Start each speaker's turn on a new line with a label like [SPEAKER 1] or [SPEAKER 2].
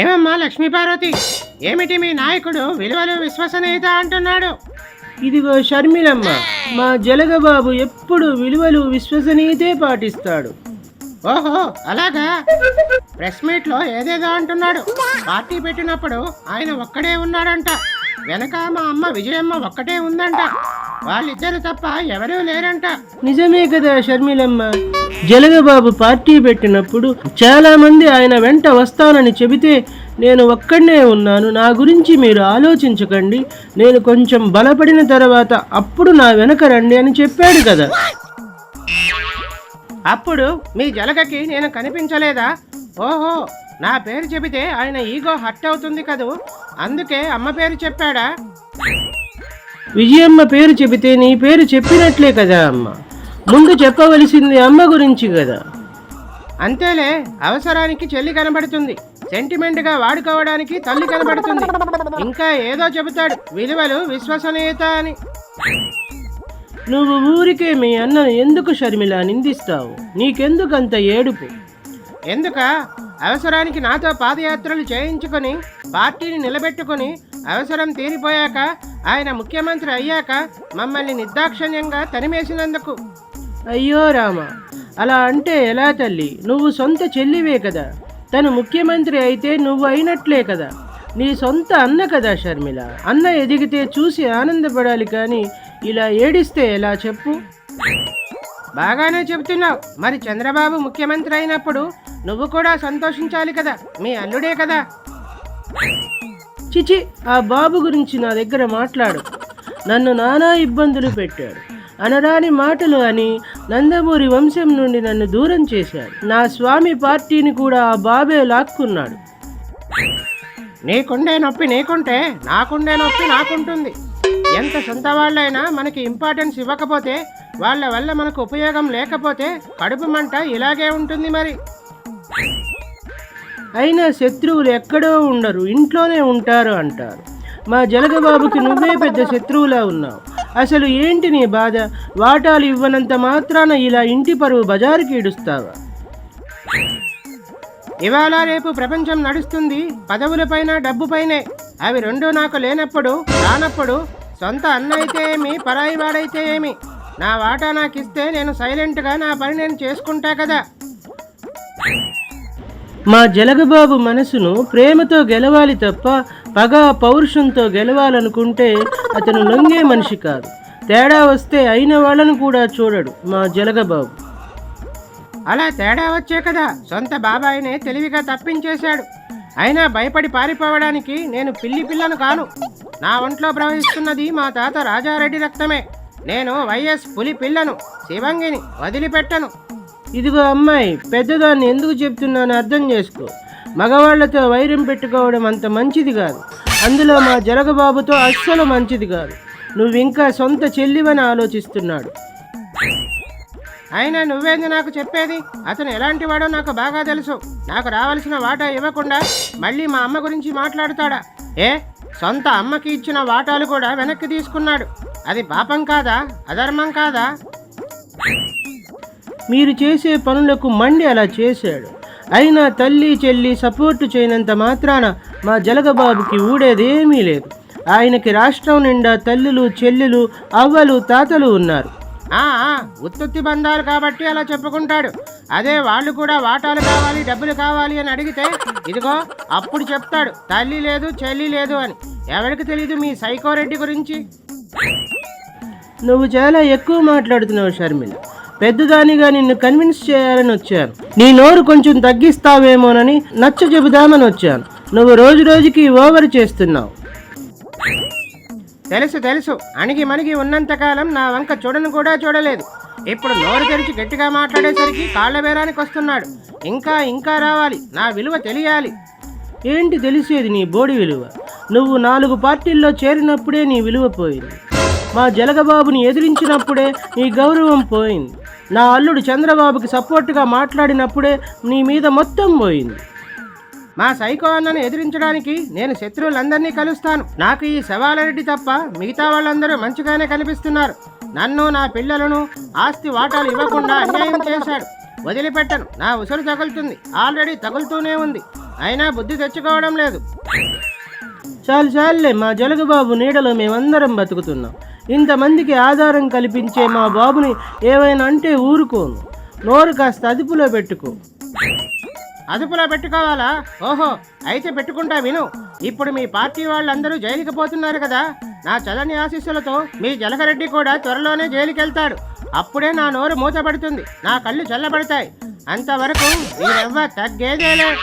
[SPEAKER 1] ఏమమ్మా లక్ష్మీపార్వతి ఏమిటి మీ నాయకుడు విలువలు విశ్వసనీయత అంటున్నాడు?
[SPEAKER 2] ఇదిగో షర్మిలమ్మ మా జలగబాబు ఎప్పుడు విలువలు విశ్వసనీయతే పాటిస్తాడు.
[SPEAKER 1] ఓహో అలాగా? ప్రెస్ మీట్లో ఏదేదో అంటున్నాడు. పార్టీ పెట్టినప్పుడు ఆయన ఒక్కడే ఉన్నాడంట. వెనక మా అమ్మ విజయమ్మ ఒక్కటే ఉందంట. వాళ్ళిద్దరు తప్ప ఎవరూ లేరంట.
[SPEAKER 2] నిజమే కదా షర్మిలమ్మ? జలగబాబు పార్టీ పెట్టినప్పుడు చాలామంది ఆయన వెంట వస్తానని చెబితే నేను ఒక్కడనే ఉన్నాను. నా గురించి మీరు ఆలోచించకండి. నేను కొంచెం బలపడిన తర్వాత అప్పుడు నా వెనక రండి అని చెప్పాడు కదా.
[SPEAKER 1] అప్పుడు మీ జలగకి నేను కనిపించలేదా? ఓహో నా పేరు చెబితే ఆయన ఈగో హర్ట్ అవుతుంది కదూ? అందుకే అమ్మ పేరు చెప్పాడా?
[SPEAKER 2] విజయమ్మ పేరు చెబితే నీ పేరు చెప్పినట్లే కదా అమ్మ. ముందు చెప్పవలసింది అమ్మ గురించి కదా.
[SPEAKER 1] అంతేలే అవసరానికి చెల్లి కనబడుతుంది. సెంటిమెంట్గా వాడుకోవడానికి తల్లి కనబడుతుంది. ఇంకా ఏదో చెబుతాడు. విలువలు విశ్వసనీయత అని.
[SPEAKER 2] నువ్వు ఊరికే మీ అన్నను ఎందుకు షర్మిల నిందిస్తావు? నీకెందుకు అంత ఏడుపు?
[SPEAKER 1] ఎందుక? అవసరానికి నాతో పాదయాత్రలు చేయించుకొని పార్టీని నిలబెట్టుకొని అవసరం తీరిపోయాక ఆయన ముఖ్యమంత్రి అయ్యాక మమ్మల్ని నిర్దాక్షణ్యంగా తరిమేసినందుకు.
[SPEAKER 2] అయ్యో రామ అలా అంటే ఎలా తల్లి? నువ్వు సొంత చెల్లివే కదా. తను ముఖ్యమంత్రి అయితే నువ్వు అయినట్లే కదా. నీ సొంత అన్న కదా షర్మిల. అన్న ఎదిగితే చూసి ఆనందపడాలి కానీ ఇలా ఏడిస్తే ఎలా చెప్పు?
[SPEAKER 1] బాగానే చెబుతున్నావు మరి చంద్రబాబు ముఖ్యమంత్రి అయినప్పుడు నువ్వు కూడా సంతోషించాలి కదా. మీ అల్లుడే కదా.
[SPEAKER 2] చిచి ఆ బాబు గురించి నా దగ్గర మాట్లాడు. నన్ను నానా ఇబ్బందులు పెట్టాడు. అనరాని మాటలు అని నందమూరి వంశం నుండి నన్ను దూరం చేశాడు నా స్వామి పార్టీని కూడా ఆ బాబే లాక్కున్నాడు.
[SPEAKER 1] నీకుండే నొప్పి నీకుంటే నాకుండే నొప్పి నాకుంటుంది. ఎంత సొంత వాళ్ళైనా మనకి ఇంపార్టెన్స్ ఇవ్వకపోతే వాళ్ళ వల్ల మనకు ఉపయోగం లేకపోతే కడుపు మంట ఇలాగే ఉంటుంది మరి.
[SPEAKER 2] అయినా శత్రువులు ఎక్కడో ఉండరు ఇంట్లోనే ఉంటారు అంటారు. మా జలగబాబుకి నువ్వే పెద్ద శత్రువులా ఉన్నావు. అసలు ఏంటి నీ బాధ? వాటాలు ఇవ్వనంత మాత్రాన ఇలా ఇంటి పరువు బజారుకి ఇడుస్తావా
[SPEAKER 1] ఇవాళ రేపు ప్రపంచం నడుస్తుంది పదవులపైన డబ్బుపైనే అవి రెండు నాకు లేనప్పుడు రానప్పుడు సొంత అన్న అయితే ఏమి పరాయి వాడైతే ఏమి? నా వాటా నాకు ఇస్తే నేను సైలెంట్గా నా పని నేను చేసుకుంటా కదా.
[SPEAKER 2] మా జలగబాబు మనసును ప్రేమతో గెలవాలి తప్ప పగ పౌరుషంతో గెలవాలనుకుంటే అతను లొంగే మనిషి కాదు. తేడా వస్తే అయిన వాళ్ళను కూడా చూడడు మా జలగబాబు.
[SPEAKER 1] అలా తేడా వచ్చే కదా. సొంత బాబాయినే తెలివిగా తప్పించేశాడు. అయినా భయపడి పారిపోవడానికి నేను పిల్లి పిల్లను కాను. నా ఒంట్లో ప్రవహిస్తున్నది మా తాత రాజారెడ్డి రక్తమే. నేను వైఎస్ పులి పిల్లను శివంగిని వదిలిపెట్టను.
[SPEAKER 2] ఇదిగో అమ్మాయి పెద్దదాన్ని ఎందుకు చెప్తున్నాను అర్థం చేసుకో. మగవాళ్ళతో వైరం పెట్టుకోవడం అంత మంచిది కాదు. అందులో మా జలగబాబుతో అస్సలు మంచిది కాదు. నువ్వు ఇంకా సొంత చెల్లివని ఆలోచిస్తున్నాడు.
[SPEAKER 1] అయినా నువ్వేంది నాకు చెప్పేది? అతను ఎలాంటి వాడో నాకు బాగా తెలుసు. నాకు రావాల్సిన వాటా ఇవ్వకుండా మళ్ళీ మా అమ్మ గురించి మాట్లాడతాడా? ఏ? సొంత అమ్మకి ఇచ్చిన వాటాలు కూడా వెనక్కి తీసుకున్నాడు. అది పాపం కాదా? అధర్మం కాదా?
[SPEAKER 2] మీరు చేసే పనులకు మండి అలా చేశాడు. అయినా తల్లి చెల్లి సపోర్టు చేయనంత మాత్రాన మా జలగబాబుకి ఊడేదేమీ లేదు. ఆయనకి రాష్ట్రం నిండా తల్లులు చెల్లెలు అవ్వలు తాతలు ఉన్నారు.
[SPEAKER 1] ఉత్తుత్తి బంధాలు కాబట్టి అలా చెప్పుకుంటాడు. అదే వాళ్ళు కూడా వాటాలు కావాలి డబ్బులు కావాలి అని అడిగితే ఇదిగో అప్పుడు చెప్తాడు తల్లి లేదు చెల్లి లేదు అని. ఎవరికి తెలీదు మీ సైకోరెడ్డి గురించి?
[SPEAKER 2] నువ్వు చాలా ఎక్కువ మాట్లాడుతున్నావు షర్మిల. పెద్దదానిగా నిన్ను కన్విన్స్ చేయాలని వచ్చాను నీ నోరు కొంచెం తగ్గిస్తావేమోనని నచ్చ చెబుదామని వచ్చాను. నువ్వు రోజు రోజుకి ఓవర్ చేస్తున్నావు.
[SPEAKER 1] తెలుసు తెలుసు. అణిగి మణిగి ఉన్నంతకాలం నా వంక చూడను కూడా చూడలేదు. ఇప్పుడు నోరు తెరిచి గట్టిగా మాట్లాడేసరికి కాళ్ళ బేరానికి వస్తున్నాడు. ఇంకా ఇంకా రావాలి. నా విలువ తెలియాలి.
[SPEAKER 2] ఏంటి తెలిసేది నీ బోడి విలువ? నువ్వు నాలుగు పార్టీల్లో చేరినప్పుడే నీ విలువ పోయింది. మా జలగబాబుని ఎదిరించినప్పుడే నీ గౌరవం పోయింది. నా అల్లుడు చంద్రబాబుకి సపోర్టుగా మాట్లాడినప్పుడే నీ మీద మొత్తం పోయింది.
[SPEAKER 1] మా సైకో అన్నను ఎదిరించడానికి నేను శత్రువులందరినీ కలుస్తాను. నాకు ఈ శవాలరెడ్డి తప్ప మిగతా వాళ్ళందరూ మంచిగానే కనిపిస్తున్నారు. నన్ను నా పిల్లలను ఆస్తి వాటాలు ఇవ్వకుండా అన్యాయం చేశాడు. వదిలిపెట్టను. నా ఉసురు తగులుతుంది. ఆల్రెడీ తగులుతూనే ఉంది.
[SPEAKER 2] అయినా బుద్ధి తెచ్చుకోవడం లేదు.
[SPEAKER 3] చాలు చాలులే మా జలుగుబాబు నీడలో మేమందరం బతుకుతున్నాం. ఇంతమందికి ఆధారం కల్పించే మా బాబుని ఏవైనా అంటే ఊరుకోను నోరు కాస్త అదుపులో పెట్టుకో.
[SPEAKER 2] అదుపులో పెట్టుకోవాలా? ఓహో అయితే పెట్టుకుంటా విను. ఇప్పుడు మీ పార్టీ వాళ్ళందరూ జైలుకి పోతున్నారు కదా. నా చలని ఆశీస్సులతో మీ జలకరెడ్డి కూడా త్వరలోనే జైలుకి వెళ్తాడు అప్పుడే నా నోరు మూతపడుతుంది. నా కళ్ళు చల్లబడతాయి. అంతవరకు మీరెవ్వ తగ్గేదేలే.